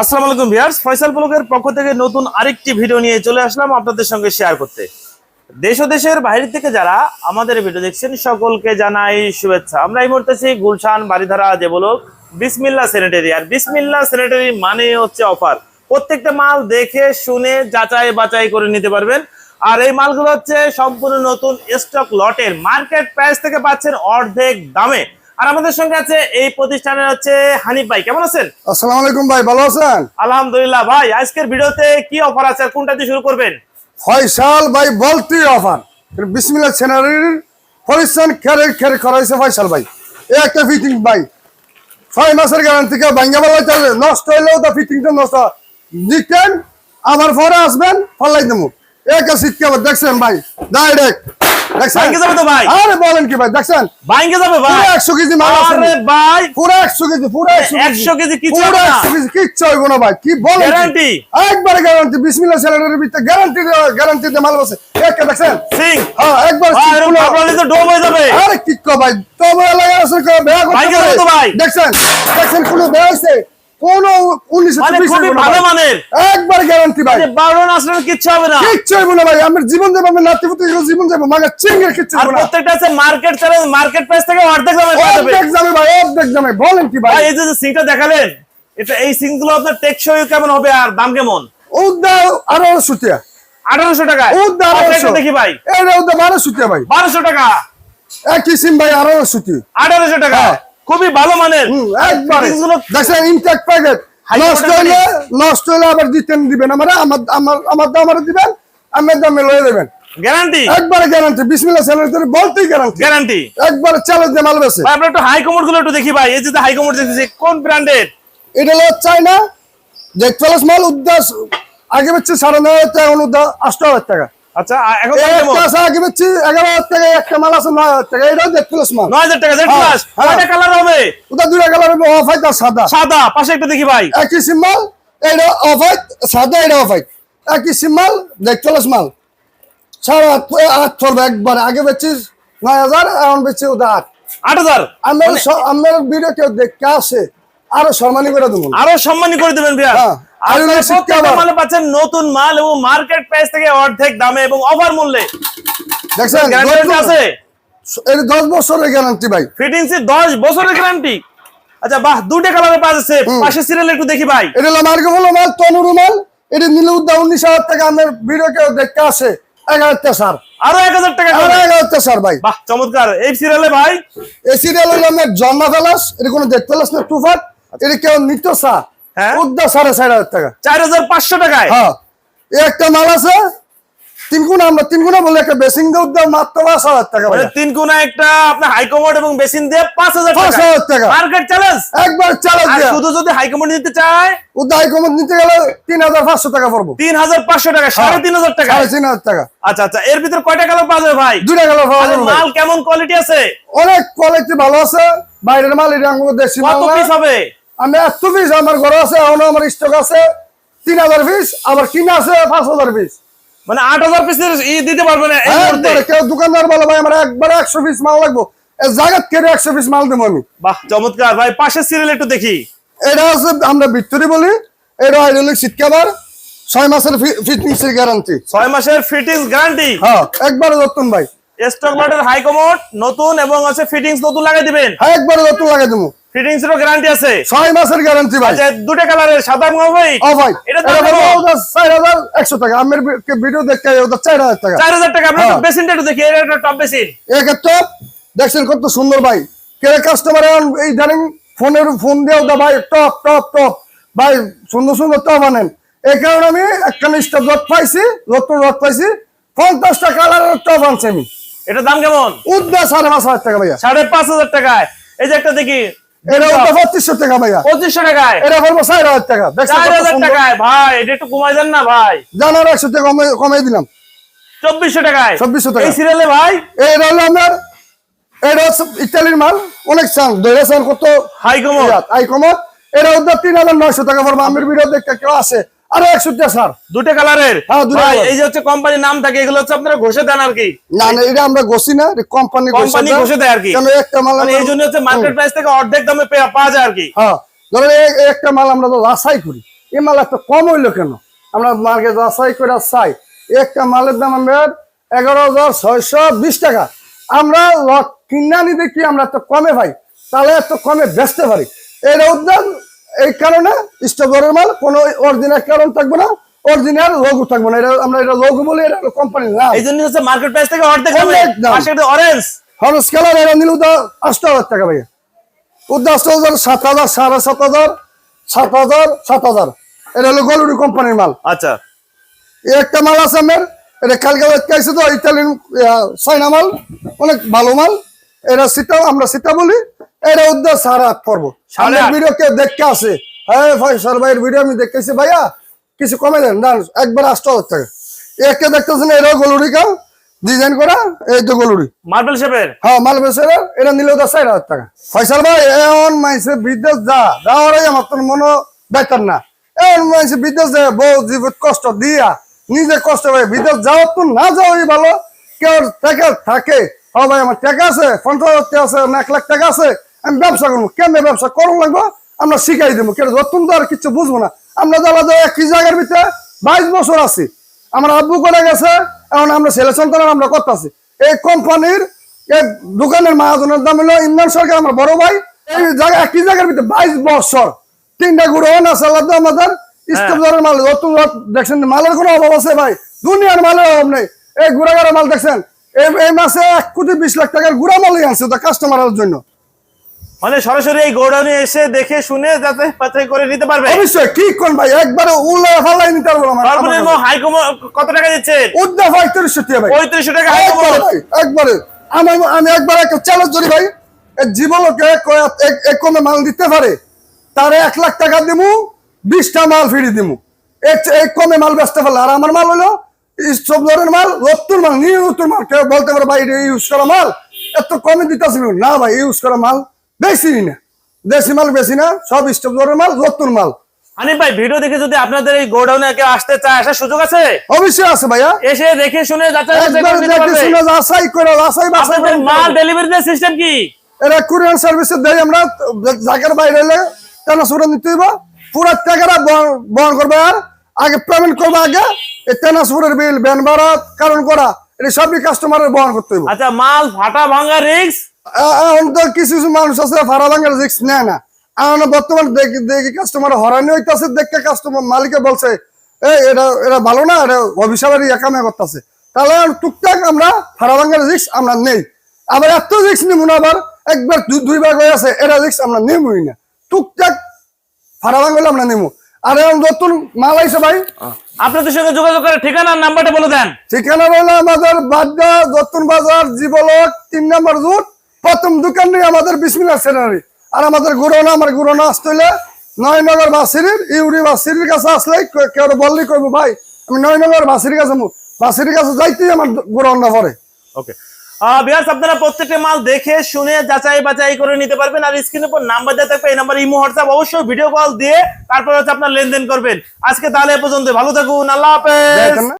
আসসালামু আলাইকুম ভিউয়ার্স, ফয়সাল ব্লগের পক্ষ থেকে নতুন আরেকটি ভিডিও নিয়ে চলে আসলাম আপনাদের সঙ্গে শেয়ার করতে। দেশ দেশের বাইরে থেকে যারা আমাদের ভিডিও দেখছেন, সকলকে জানাই শুভেচ্ছা। আমরা এই মুহূর্তে আছি গুলশান বাড়িধারা যে বলক বিসমিল্লা স্যানিটারি আর বিসমিল্লা স্যানিটারি মানে হচ্ছে অফার প্রত্যেকটা মাল দেখে, শুনে, যাচাই বাছাই করে নিতে পারবেন। আর এই মালগুলো হচ্ছে সম্পূর্ণ নতুন স্টক লটের। মার্কেট প্রাইস থেকে পাচ্ছেন অর্ধেক দামে। আর আমাদের সঙ্গে আছে এই প্রতিষ্ঠানের হচ্ছে হানিফ ভাই। কেমন আছেন? আসসালামু আলাইকুম ভাই ভালো আছেন? আলহামদুলিল্লাহ ভাই আজকের ভিডিওতে কি অফার আছে আর কোনটা দিয়ে শুরু করবেন? ফয়সাল ভাই বলতে অফার বিসমিল্লাহ সেনারির ফরিসান খেরে খেরে করাইছে ফয়সাল ভাই। এই একটা ফিটিং ভাই। ছয় মাসের গ্যারান্টি কে ভাঙ্গা বলা চলে নষ্ট হইলেও তো ফিটিংটা নষ্ট। নিতেন আমার পরে আসবেন ফলাই দেবো। এক শীতকে আবার দেখছেন ভাই ডাইরেক্ট ভাঙ্গে যাবে তো ভাই। আরে বলেন কি ভাই দেখছেন? ভাঙ্গে যাবে ভাই। পুরো একশো কেজি মাল আছে আরে ভাই। পুরো একশো কেজি পুরো একশো কেজি। 100 কেজি কিচ্ছু পুরো হবে না। একশো কেজি কিচ্ছু হইব না ভাই কি বলেন? Guarantee? একবারে গ্যারান্টি বিসমিল্লাহ স্যালারির ভিতরে গ্যারান্টি গ্যারান্টি দিয়ে মাল আছে। একটা দেখছেন? সিং। হ্যাঁ একবার ভাই তো ডোব হয়ে যাবে। আরে কি কো ভাই তবে লাগা আছে কো ভাই। ভাই। দেখছেন? দেখছেন কোন আছে কোন 19 মানে ভালো মানের। একবার গ্যারান্টি ভাই। যে আসলে কিচ্ছু হবে না। কিচ্ছু হইব না ভাই। আমার জীবন যাবে আমার নাতি পুত্র জীবন যাবে মাগা চিঙ্গের কিচ্ছু আর না। প্রত্যেকটা আছে মার্কেট চ্যালেঞ্জ মার্কেট প্রাইস থেকে অর্ধেক দামে অর্ধেক যাবে ভাই অর্ধেক যাবে বলেন কি ভাই? ভাই এই যে সিংটা দেখালেন এটা এই সিংগুলো আপনার টেকসই কেমন হবে আর দাম কেমন? আরও সুতিয়া আঠারোশো টাকা। উদ্দা আচ্ছা, দেখি ভাই। এটা ভাই। বারোশো টাকা। একই সিম ভাই আরও সুতি আঠারোশো টাকা। হ্যাঁ। খুবই ভালো মানের। দেখছেন ইনটেক প্যাকেট নষ্ট হইলে নষ্ট হইলে আবার দিতেন দিবেন আমার আমার আমার দাম আমার দিবেন আমার দামে লয়ে দেবেন গ্যারান্টি একবারে গ্যারান্টি বিসমিল্লাহ বলতেই গ্যারান্টি গ্যারান্টি একবারে চ্যালেঞ্জ দিয়ে মাল বেছে আমরা একটু হাই কমোডগুলো একটু দেখি ভাই এই যে হাই কমোড দেখতেছি কোন ব্র্যান্ডের এটা হলো চাইনা যে মাল উদ্দাস আগে সাড়ে নয় হাজার টাকা এখন উদ্দাস আষ্ট হাজার টাকা। আচ্ছা এখন আছে আগে বেচছি এগারো হাজার টাকা একটা মাল আছে টাকা প্লাস মাল। জেড হ্যাঁ, প্লাস হ্যাঁ। কয়টা কালার হবে? ওটা দুটা কালার অফ হোয়াইট আর সাদা। সাদা পাশে একটা দেখি ভাই। একই সিম্বল এটা অফ হোয়াইট সাদা এটা অফ হোয়াইট একই সিম্বল দেখ প্লাস মাল। আট একবার। আগে এখন বেচছি ওটা আমার আমার ভিডিও কেউ দেখতে আসে আরও সম্মানী করে দেবো। আরও সম্মানী করে দেবেন ভাইয়া। মালে পাচ্ছেন নতুন মাল এবং মার্কেট প্রাইস থেকে অর্ধেক দামে এবং অফার মূল্যে। দেখছেন আছে? বছরের গ্যারান্টি ভাই। ফিটিংস এর দশ বছরের গ্যারান্টি আচ্ছা বাহ দুটো কালারে পাওয়া যাচ্ছে। পাশে সিরিয়াল একটু দেখি ভাই। এটা হলো মার্কে বলো মাল তনুরু মাল। এটা নিলে উদ্দা উনিশ হাজার টাকা। আমার ভিডিও কেউ দেখতে আসে। টাকা সার। আরও এক হাজার টাকা আর করে। টাকা সার ভাই। বাহ চমৎকার। এই সিরিয়ালে ভাই? এই সিরিয়াল হলো আমার জন্মা ফেলাস। এটা কোনো ফেলাস না টুফাট এটা কেউ নিত সা হ্যাঁ। সাড়ে চার হাজার টাকা। চার হাজার পাঁচশো টাকায়? হ্যাঁ। একটা মাল আছে তিন গুণ আমরা তিন গুণা বলে একটা বেসিং দিয়ে উদ্দা মাত্র পাঁচ হাজার টাকা তিন কোনা একটা আপনার হাইকমোড এবং বেসিন দিয়ে পাঁচ হাজার পাঁচ হাজার টাকা। মার্কেট চ্যালেঞ্জ একবার চালাক শুধু যদি হাইকমোড নিতে চায়? উদ্দা হাইকমত নিতে গেলে তিন হাজার পাঁচশো টাকা পড়ব। তিন হাজার পাঁচশো টাকা সাড়ে তিন হাজার টাকা? সাড়ে তিন হাজার টাকা। আচ্ছা আচ্ছা এর ভিতরে কয়টা কালার পাওয়া যাবে ভাই? দুটা মাল কেমন কোয়ালিটি আছে? অনেক কোয়ালিটি ভালো আছে। বাইরের মাল এটা দেশি মাল কত পিস হবে? আমি এত পিস আমার ঘরে আছে এখনও আমার স্টক আছে। তিন হাজার পিস আবার কিনা আছে পাঁচ হাজার পিস। মানে আট হাজার পিসের ই দিতে পারবে না এই কেউ দোকানদার বলে ভাই আমার একবারে একশো পিস মাল লাগবো। জায়গা কেটে একশো পিস মাল দেবো আমি। বাহ চমৎকার। ভাই পাশের সিরিয়াল একটু দেখি। এটা হচ্ছে আমরা ভিক্টোরি বলি। এটা হাইড্রোলিক সিট কাভার ছয় মাসের ফিটনেস এর গ্যারান্টি ছয় মাসের ফিটিংস গ্যারান্টি হ্যাঁ একবারে নতুন ভাই। স্টক লটের হাই কমোড নতুন এবং আছে ফিটিংস নতুন লাগাই দিবেন? হ্যাঁ একবারে নতুন লাগাই দেবো। ফিটিংস গ্যারান্টি আছে। মাসের গ্যারান্টি ভাই। আচ্ছা দুটো কালারের সাদা এবং হোয়াইট ও ভাই এটা এটা দাম টাকা। আমার ভিডিও দেখতে ওটা টাকা। চার হাজার টাকা আপনার হ্যাঁ। বেসিনটা একটু দেখি এটা একটা টপ বেসিন। দেখছেন কত সুন্দর ভাই। কে কাস্টমার এই জানেন ফোনের ফোন দিয়ে ওটা ভাই টপ টপ টপ ভাই সুন্দর সুন্দর টপ আনেন। এই কারণে আমি একটা স্টপ রড পাইছি নতুন রড পাইছি পঞ্চাশটা কালারের টপ আনছি আমি। এটার দাম কেমন? উদ্দা সাড়ে পাঁচ হাজার টাকা ভাইয়া। সাড়ে পাঁচ হাজার টাকায়। এই যে একটা দেখি এটা উদ্দা পঁচিশশো টাকা ভাইয়া। পঁচিশশো টাকায়? এটা বলব চার হাজার টাকা। চার হাজার টাকায়? ভাই এটা একটু কমাই দেন না ভাই। জানার একশো টাকা কমাই দিলাম। চব্বিশশো টাকায়? 2400 টাকা। এই সিরিয়ালে ভাই? এটা হলো আমার এটা হচ্ছে ইটালির মাল। অনেক চান ধরে চান কত? হাই হাই কমত এটা উদ্ধার তিন হাজার নয়শো টাকা পড়বে। আমির বিরোধে কেউ আসে আরও একশো টাকা স্যার। দুটো কালারের? হ্যাঁ। এই যে হচ্ছে কোম্পানির নাম থাকে এগুলো হচ্ছে আপনারা ঘষে দেন আর কি। না না এটা আমরা ঘষি না কোম্পানি কোম্পানি ঘষে দেয়। আর কি। কেন একটা মাল মানে এই জন্য হচ্ছে মার্কেট প্রাইস থেকে অর্ধেক দামে পাওয়া যায় আর কি। হ্যাঁ ধরেন একটা মাল আমরা তো রাসাই করি। এই মাল এত কম হইল কেন? আমরা মার্কেট যাচাই করে চাই। একটা মালের দাম আমার এগারো হাজার ছয়শো বিশ টাকা। আমরা লট কিনা নিতে কি আমরা কমে পাই? তাহলে এত কমে বেচতে পারি। এর উদ্যান এই কারণে স্টকরের মাল কোনো অরিজিনাল কারণ থাকবে না অরিজিনাল লোগো থাকবে না। এটা আমরা এটা লোগো বলি এটা কোম্পানির নাম এই জন্য হচ্ছে মার্কেট প্রাইস থেকে অর্ধেক। অরেঞ্জ হরস কালার এরা নিল তো আষ্ট হাজার টাকা ভাই উদ্দা হাজার সাত হাজার সাড়ে সাত হাজার সাত হাজার সাত হাজার। এটা হলো গলুরি কোম্পানির মাল। আচ্ছা। এই একটা মাল আছে আমার এটা কালকে আইছে তো ইতালিয়ান চাইনা মাল। অনেক ভালো মাল। এটা সীতা আমরা সীতা বলি। এটা উদ্দা সাড়ে আট পড়ব সামনে আট? ভিডিও কেউ দেখতে আসে? হ্যাঁ ভাই ভাইয়ের ভিডিও আমি দেখতেছি। ভাইয়া কিছু কমে দেন না একবার আসতে হাজার টাকা একটা দেখতেছেন? এটাও গলুরি কাল ডিজাইন করা? এই তো গলুরি মার্বেল শেপের হ্যাঁ মাল বেচে এটা নিলেও চার হাজার টাকা। ফয়সাল ভাই এমন মাইসে বিদেশ যা। যাওয়ারই আমার তোর মনে বেতার না। এমন মাইসে বিদেশ যায় বউ কষ্ট দিয়া। নিজে কষ্ট ভাই বিদেশ যাওয়ার তো না যাওয়াই ভালো। কেউ টাকা থাকে। ও ভাই আমার টাকা আছে। পঞ্চাশ হাজার টাকা আছে এক লাখ টাকা আছে। আমি ব্যবসা করব। কেমনে ব্যবসা করুন লাগবো আমরা শিখাই দেবো। কেন যতন তো আর কিছু বুঝব না। আমরা জ্বালা যাওয়া একই জায়গার ভিতরে বাইশ বছর আছি। আমার আব্বু করে গেছে এখন আমরা ছেলে সন্তান আমরা করতেছি। এই কোম্পানির এই দোকানের মাহাজনের দাম হলো ইমরান সরকার আমার বড় ভাই। এই জায়গা একই জায়গার ভিতরে বাইশ বছর। তিনটা গুড়ো না সালাদ আমাদের স্টেপলারের মাল। নতুন দেখছেন মালের কোনো অভাব আছে ভাই। দুনিয়ার মালের অভাব নেই। এই গুড়াগাড়া মাল দেখছেন? এই এই মাসে এক কোটি বিশ লাখ টাকার গুড়া মালই আনছে তো কাস্টমারের জন্য। মানে সরাসরি এই গোডাউনে এসে দেখে শুনে যাতে বাছাই করে নিতে পারবে। অবশ্যই কি কোন ভাই? একবারে উল্লা ফালাই নিতে পারব আমার সর্বনিম্ন হাই কত টাকা দিচ্ছেন? উদ্দা ভাই তিরিশশো টাকা ভাই। পঁয়ত্রিশশো টাকা হাই ভাই, একবারে। আমি আমি একবার একটা চ্যালেঞ্জ করি ভাই। জীবনকে এক- এক কমে মাল দিতে পারে তার এক লাখ টাকা দিমু বিশটা মাল ফিরি দিমু। এক এক কমে মাল বেচতে পারলে আর আমার মাল হলো সব ধরনের মাল নতুন মাল নিয়ে নতুন মাল। কেউ বলতে পারে ভাই ইউজ করা মাল? এত কমে দিতেছিল না। ভাই ইউজ করা মাল বেশি না। দেশি মাল বেশি না। সব ধরনের মাল নতুন মাল। হানিফ ভাই ভিডিও দেখে যদি আপনাদের এই গোডাউনে কেউ আসতে চায় আসার সুযোগ আছে? অবশ্যই আছে ভাইয়া। এসে দেখে শুনে যাচাই বাছাই একবার করে নিতে দেখে শুনে যাচাই করে যাচাই বাছাই করে। মাল ডেলিভারি সিস্টেম কি? এরা কুরিয়ার সার্ভিসে আমরা বাইরে এলে কেন সুরা নিতে হইব। পুরো টাকাটা বহন- করবে আর। আগে পেমেন্ট করবে আগে এই বিল ভ্যান ভাড়া কারণ করা এটা সবই কাস্টমারের বহন করতে হইব। আচ্ছা মাল ফাটা ভাঙা রিক্স কিছু কিছু মানুষ আছে ভাড়া ভাঙার রিস্ক নেয় না। বর্তমান দেখি দেখি কাস্টমার হরানি হইতাছে কাস্টমার মালিকে বলছে এই এটা এটা ভালো না এটা অভিশাপের ইয়ে কামে করতেছে। তাহলে টুকটাক আমরা ভাড়া ভাঙার রিস্ক আমরা নেই। আবার এত রিস্ক নিব না আবার একবার দুইবার আছে এটা রিস্ক আমরা নেবই না। টুকটাক ভাড়া ভাঙলে আমরা নেব আর নতুন মাল আইছে ভাই। আপনাদের সঙ্গে যোগাযোগ করে ঠিকানা নাম্বারটা বলে দেন। ঠিকানা রইল আমাদের বাড্ডা যতন বাজার জীবলক তিন নম্বর রুট প্রথম দোকান নেই আমাদের বিসমিল্লা সেনারি আর আমাদের গুরোনা আমার গুরোনা আসতে নয়নগর বাসিরির ইউরি বাসিরির কাছে আসলে কেউ বললি কইবো ভাই আমি নয়নগর বাসিরির কাছে যাব। বাসিরির কাছে যাইতেই আমার গুরোনা পরে ওকে বিহার আপনারা প্রত্যেকটা মাল দেখে শুনে যাচাই বাছাই করে নিতে পারবেন। আর স্ক্রিনের উপর নাম্বার দেওয়া থাকবে এই নাম্বার ইমো হোয়াটসঅ্যাপ অবশ্যই ভিডিও কল দিয়ে তারপর হচ্ছে আপনার লেনদেন করবেন। আজকে তাহলে এ পর্যন্ত ভালো থাকুন আল্লাহ হাফেজ।